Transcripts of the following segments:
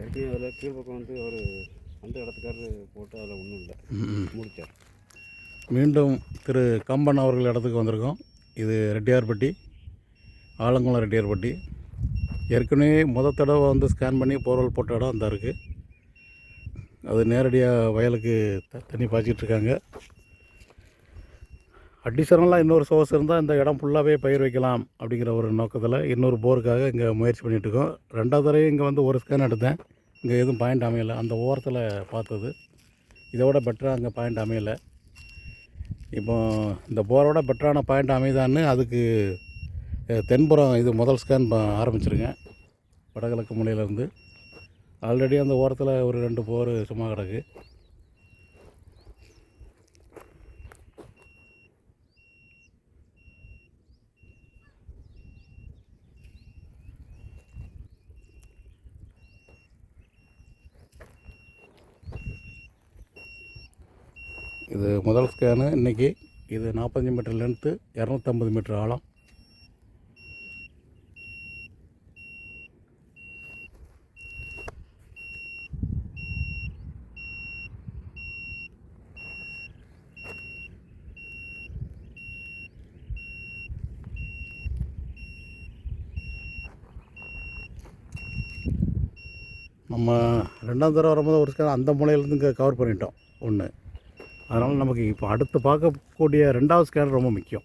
ஏற்கனவே அதில் கீழ்ப்பக்கம் வந்து ஒரு அந்த இடத்துக்காரரு போட்டு அதில் ஒன்றும் இல்லை. ம். முடிச்சார். மீண்டும் திரு கம்பன் அவர்கள் இடத்துக்கு வந்திருக்கோம். இது ரெட்டியார்பட்டி ஆலங்குளம் ரெட்டியார்பட்டி. ஏற்கனவே முத தடவை வந்து ஸ்கேன் பண்ணி போர்வல் போட்ட இடம் அந்த இருக்குது அது நேரடியாக வயலுக்கு த தண்ணி பாய்ச்சிட்டு இருக்காங்க. அடிஷனலாக இன்னொரு சோர்ஸ் இருந்தால் இந்த இடம் ஃபுல்லாகவே பயிர் வைக்கலாம் அப்படிங்கிற ஒரு நோக்கத்தில் இன்னொரு போருக்காக இங்கே முயற்சி பண்ணிட்டு இருக்கோம். ரெண்டாவது தடவை இங்கே வந்து ஒரு ஸ்கேன் எடுத்தேன். இங்கே எதுவும் பாயிண்ட் அமையலை. அந்த ஓரத்தில் பார்த்தது. இதோட பெட்டராக அங்கே பாயிண்ட் அமையலை. இப்போ இந்த போரோட பெட்டரான பாயிண்ட் அமைதான்னு அதுக்கு தென்புறம் இது முதல் ஸ்கேன் ஆரம்பிச்சிருக்கேன். வடகிழக்கு முனையிலேருந்து. ஆல்ரெடி அந்த ஓரத்தில் ஒரு ரெண்டு போர் சும்மா கிடக்கு. இது முதல் ஸ்கேனு இன்றைக்கி இது நாற்பத்தஞ்சு மீட்டர் லென்த்து இரநூத்தம்பது மீட்டர் ஆழம். நம்ம ரெண்டாம் தடவை வரும்போது ஒரு ஸ்கேன் அந்த மூலையிலேருந்து இங்கே கவர் பண்ணிட்டோம். ஒன்று அதனால் நமக்கு இப்போ அடுத்து பார்க்கக்கூடிய ரெண்டாவது ஸ்கேன் ரொம்ப முக்கியம்.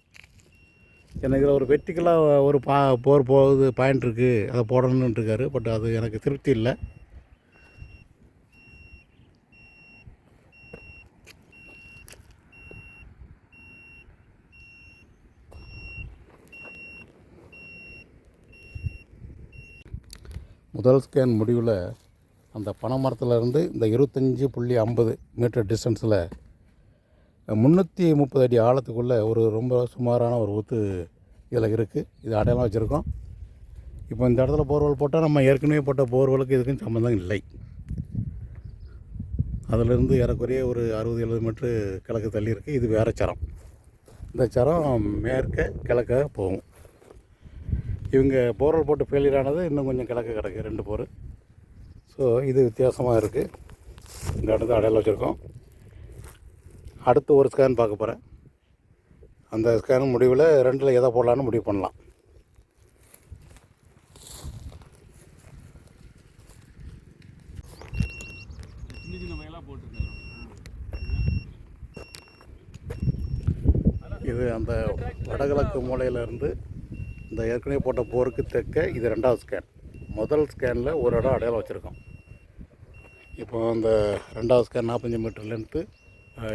எனக்கு இதில் ஒரு வெர்டிக்கலாக ஒரு பா போர் போகுது பாயிண்ட் இருக்குது அதை போடணும்னு இருக்காரு. பட் அது எனக்கு திருப்தி இல்லை. முதல் ஸ்கேன் முடிவில் அந்த பனை இருந்து இந்த இருபத்தஞ்சி புள்ளி ஐம்பது மீட்டர் டிஸ்டன்ஸில் முந்நூற்றி முப்பது அடி ஆழத்துக்குள்ளே ஒரு ரொம்ப சுமாரான ஒரு ஊற்று இதில் இருக்குது இது அடையாளம் வச்சுருக்கோம் இப்போ இந்த இடத்துல போர்வெல் போட்டால் நம்ம ஏற்கனவே போட்ட போர்வெலுக்கு இதுக்கும் சம்மந்தம் இல்லை. அதிலிருந்து ஏறக்குறைய ஒரு அறுபது எழுபது மீட்ரு கிழக்கு தள்ளி இருக்குது இது வேறு சரம். இந்த சரம் மேற்க கிழக்க போகும். இவங்க போர்வெல் போட்டு ஃபெயிலியர் ஆனது இன்னும் கொஞ்சம் கிழக்கு கிடக்கு ரெண்டு போர். ஸோ இது வித்தியாசமாக இருக்குது இந்த இடத்த அடையாளம் வச்சுருக்கோம். அடுத்து ஒரு ஸ்கேன் பார்க்க போகிறேன் அந்த ஸ்கேன் முடிவில் ரெண்டில் எதை போடலான்னு முடிவு பண்ணலாம். இது அந்த வடகிழக்கு மூலையிலேருந்து இந்த ஏற்கனவே போட்ட போருக்கு தெற்க இது ரெண்டாவது ஸ்கேன் முதல் ஸ்கேனில் ஒரு இடம் அடையாளம் வச்சுருக்கோம். இப்போ அந்த ரெண்டாவது ஸ்கேன் நாற்பத்தஞ்சு மீட்டர் லென்த்து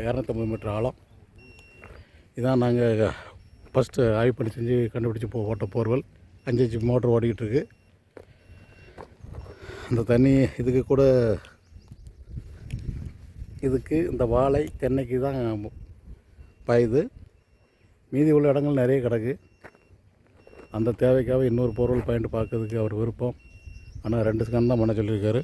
இரநூத்தம்பது மீட்டர் ஆழம். இதான் நாங்கள் ஃபஸ்ட்டு ஆய்வு பண்ணி செஞ்சு கண்டுபிடிச்சி போ ஓட்ட போர்வெல். அஞ்சு அஞ்சு மோட்டர் ஓடிக்கிட்டு அந்த தண்ணி இதுக்கு கூட இதுக்கு இந்த வாழை தென்னைக்கு தான் பாயுது. மீதி உள்ள இடங்கள் நிறைய கிடக்கு. அந்த தேவைக்காக இன்னொரு பொருள் பாயிண்ட் பார்க்கறதுக்கு அவர் விருப்பம். ஆனால் ரெண்டு ஸ்கேன் தான் பண்ண சொல்லியிருக்காரு.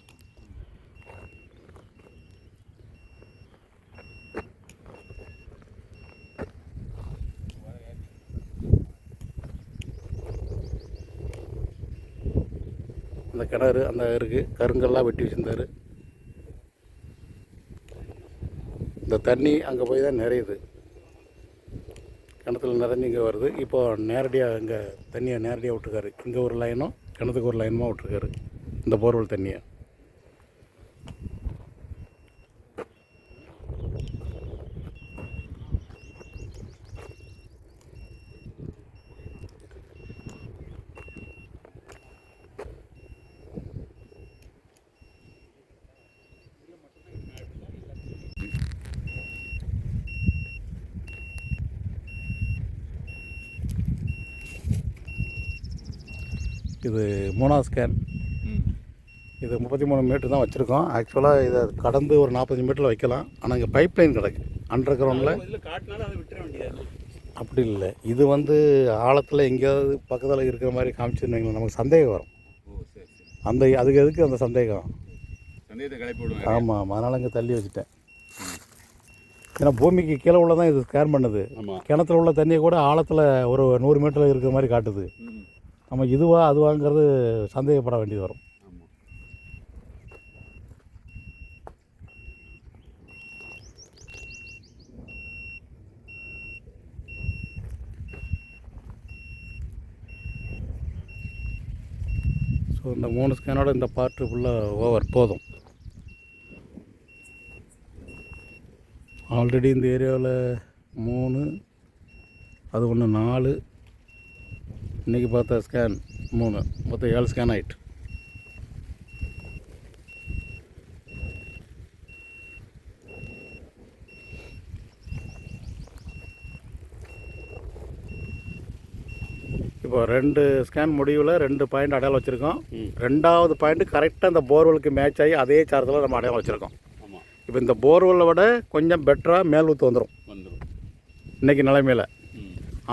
அந்த கிணறு அந்த இருக்குது கருங்கல்லாம் வெட்டி வச்சுருந்தார். இந்த தண்ணி அங்கே போய் தான் நிறையுது. கிணத்துல நிறைஞ்சு இங்கே வருது. இப்போ நேரடியாக இங்கே தண்ணியை நேரடியாக விட்டுருக்காரு. இங்கே ஒரு லைனும் கிணத்துக்கு ஒரு லைனுமாக விட்டுருக்காரு. இந்த போர்வெல் தண்ணியை. இது மூணாவது ஸ்கேன். இது முப்பத்தி மூணு மீட்டர் தான் வச்சுருக்கோம். ஆக்சுவலாக இதை கடந்து ஒரு நாற்பத்தஞ்சு மீட்டரில் வைக்கலாம். ஆனால் இங்கே பைப் லைன் கிடக்கு அண்டர் கிரவுண்டில் அப்படி இல்லை. இது வந்து ஆழத்தில் எங்கேயாவது பக்கத்தில் இருக்கிற மாதிரி காமிச்சிருந்தீங்களா நமக்கு சந்தேகம் வரும். அந்த அதுக்கு எதுக்கு அந்த சந்தேகம்? ஆமாம் ஆமாம் அதனால் இங்கே தள்ளி வச்சுட்டேன். ஏன்னா பூமிக்கு கீழே உள்ள தான் இது ஸ்கேன் பண்ணுது. கிணத்துல உள்ள தண்ணியை கூட ஆழத்தில் ஒரு நூறு மீட்டரில் இருக்கிற மாதிரி காட்டுது. நம்ம இதுவா அதுவாங்கிறது சந்தேகப்பட வேண்டியது வரும். ஸோ இந்த மூணு ஸ்கேனோட இந்த பார்ட்டு ஃபுல்லாக ஓவர் போதும். ஆல்ரெடி இந்த ஏரியாவில் மூணு அது ஒன்று நாலு இன்றைக்கி பார்த்த ஸ்கேன் மூணு. மொத்தம் ஏழு ஸ்கேன் ஆயிட்டு. இப்போ ரெண்டு ஸ்கேன் முடிவில் ரெண்டு பாயிண்ட் அடையாளம் வச்சுருக்கோம். ரெண்டாவது பாயிண்ட் கரெக்டாக இந்த போர்வெலுக்கு மேட்ச் ஆகி அதே சாரத்தில் நம்ம அடையாளம் வச்சுருக்கோம். இப்போ இந்த போர்வெல்லை விட கொஞ்சம் பெட்டராக மேல் ஊற்று வந்துடும் வந்துடும் இன்றைக்கி நிலைமையில்.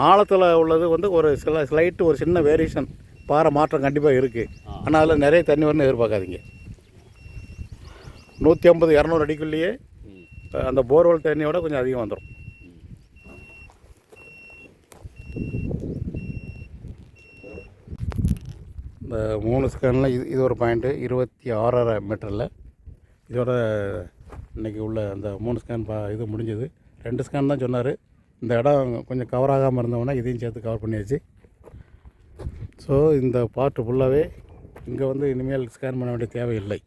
ஆழத்தில் உள்ளது வந்து ஒரு சில ஸ்லைட்டு ஒரு சின்ன வேரியேஷன் பாறை மாற்றம் கண்டிப்பாக இருக்குது. ஆனால் அதில் நிறைய தண்ணி வரணும் எதிர்பார்க்காதீங்க. நூற்றி ஐம்பது இரநூறு அடிக்குள்ளேயே அந்த போர்வெல் தண்ணியோட கொஞ்சம் அதிகம் வந்துடும் இந்த மூணு ஸ்கேனில் இது இது ஒரு பாயிண்ட்டு இருபத்தி ஆறரை மீட்டரில் இதோட இன்றைக்கி உள்ள அந்த மூணு ஸ்கேன் பா இது முடிஞ்சது. ரெண்டு ஸ்கேன் தான் சொன்னார். இந்த இடம் கொஞ்சம் கவர் ஆகாமல் இருந்தவொடனே இதையும் சேர்த்து கவர் பண்ணியாச்சு. ஸோ இந்த பார்ட்டு ஃபுல்லாகவே இங்கே வந்து இனிமேல் ஸ்கேன் பண்ண வேண்டிய தேவையில்லை.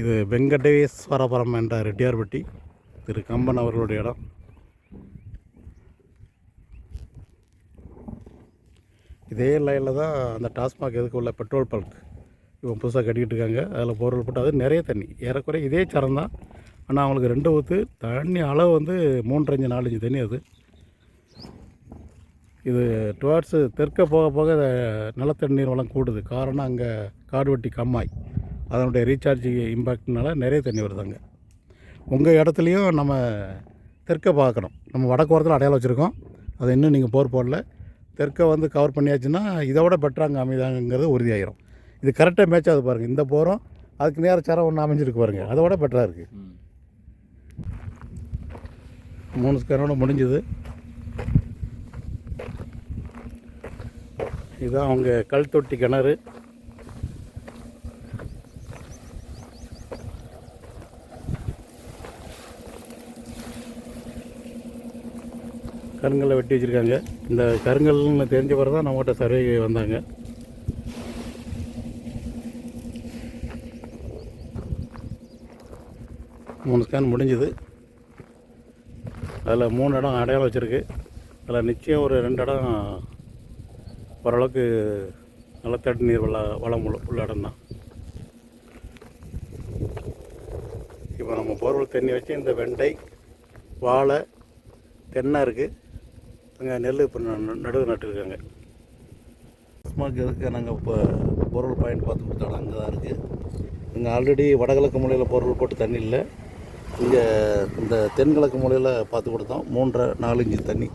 இது வெங்கடேஸ்வரபுரம் என்ற ரெட்டியார்பட்டி திரு கம்பன் அவர்களுடைய இடம். இதே லைனில் தான் அந்த டாஸ்மாக் எதுக்கு உள்ள பெட்ரோல் பல்க் இவன் புதுசாக கட்டிக்கிட்டு இருக்காங்க. அதில் போர்வெல் போட்டு அது நிறைய தண்ணி. ஏறக்குறைய இதே சரம் தான். ஆனால் அவங்களுக்கு ரெண்டு ஊற்று தண்ணி அளவு வந்து மூன்றஞ்சு நாலஞ்சு தண்ணி அது. இது டுவார்ட்ஸு தெற்க போக போக இந்த நிலத்தடி நீர் வளம் கூடுது. காரணம் அங்கே காடு வெட்டி கம்மாய். அதனுடைய ரீசார்ஜ் இம்பேக்ட்னால நிறைய தண்ணி வருதாங்க உங்கள் இடத்துலையும் நம்ம தெற்க பார்க்கணும். நம்ம வடக்கு ஓரத்தில் அடையாளம் வச்சுருக்கோம். அதை இன்னும் நீங்கள் போர் போடல. தெற்கை வந்து கவர் பண்ணியாச்சுன்னா இதை விட பெட்டராக அங்கே அமைதாங்கிறது உறுதியாயிரும். இது கரெக்டாக மேட்ச் ஆகுது பாருங்கள் இந்த போகிறோம் அதுக்கு நேர சரம் ஒன்று அமைஞ்சிருக்கு பாருங்கள் அதை விட பெட்டராக இருக்குது மூணு ஸ்கேனோட முடிஞ்சுது. இதுதான் அவங்க கல் தொட்டி கிணறு. கருங்கல்லை வெட்டி வச்சுருக்காங்க. இந்த கருங்கல்னு தெரிஞ்ச பிறகு தான் நம்மகிட்ட சர்வே வந்தாங்க. மூணு ஸ்கேன் முடிஞ்சுது. அதில் மூணு இடம் அடையாளம் வச்சுருக்கு. அதில் நிச்சயம் ஒரு ரெண்டு இடம் ஓரளவுக்கு நிலத்தடி நீர் வள வளம் உள்ள உள்ள இடம் தான். இப்போ நம்ம போர்வெல் தண்ணி வச்சு இந்த வெண்டை வாழை தென்னை இருக்குது அங்கே நெல் இப்போ ந- நடுவு நட்டுருக்காங்க. ஸ்மார்ட் நாங்கள் இப்போ பொருள் பாயிண்ட் பார்த்து கொடுத்தாலும் அங்கே தான் இருக்குது இங்கே ஆல்ரெடி வடகிழக்கு மூலையில் பொருள் போட்டு தண்ணி இல்லை. இங்கே இந்த தென்கிழக்கு மூலையில் பார்த்து கொடுத்தோம். மூன்றரை நாலு தண்ணி.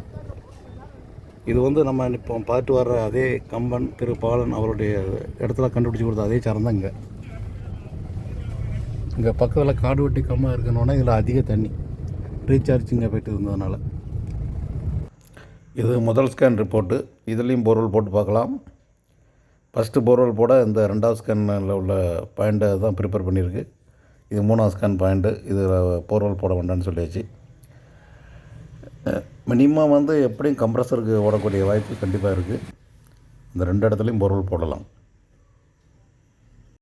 இது வந்து நம்ம இப்போ பார்த்து வர்ற அதே கம்பன் திரு பாலன் அவருடைய இடத்துல கண்டுபிடிச்சி கொடுத்த அதே சாரம் தான் இங்கே. இங்கே பக்கத்தில் காடு வெட்டி கம்மா இருக்கணுன்னா இதில் அதிக தண்ணி. ரீசார்ஜ் இங்கே போயிட்டு இருந்ததுனால. இது முதல் ஸ்கேன் ரிப்போர்ட்டு இதுலேயும் போர்வெல் போட்டு பார்க்கலாம். ஃபஸ்ட்டு போர்வெல் போட இந்த ரெண்டாவது ஸ்கேனில் உள்ள பாயிண்ட்டை தான் ப்ரிப்பேர் பண்ணியிருக்கு. இது மூணாவது ஸ்கேன் பாயிண்ட்டு இது போர்வெல் போட வேண்டாம்னு சொல்லியாச்சு. மினிமம் வந்து எப்படியும் கம்ப்ரஸருக்கு ஓடக்கூடிய வாய்ப்பு கண்டிப்பாக இருக்குது இந்த ரெண்டு இடத்துலையும் போர்வல் போடலாம்.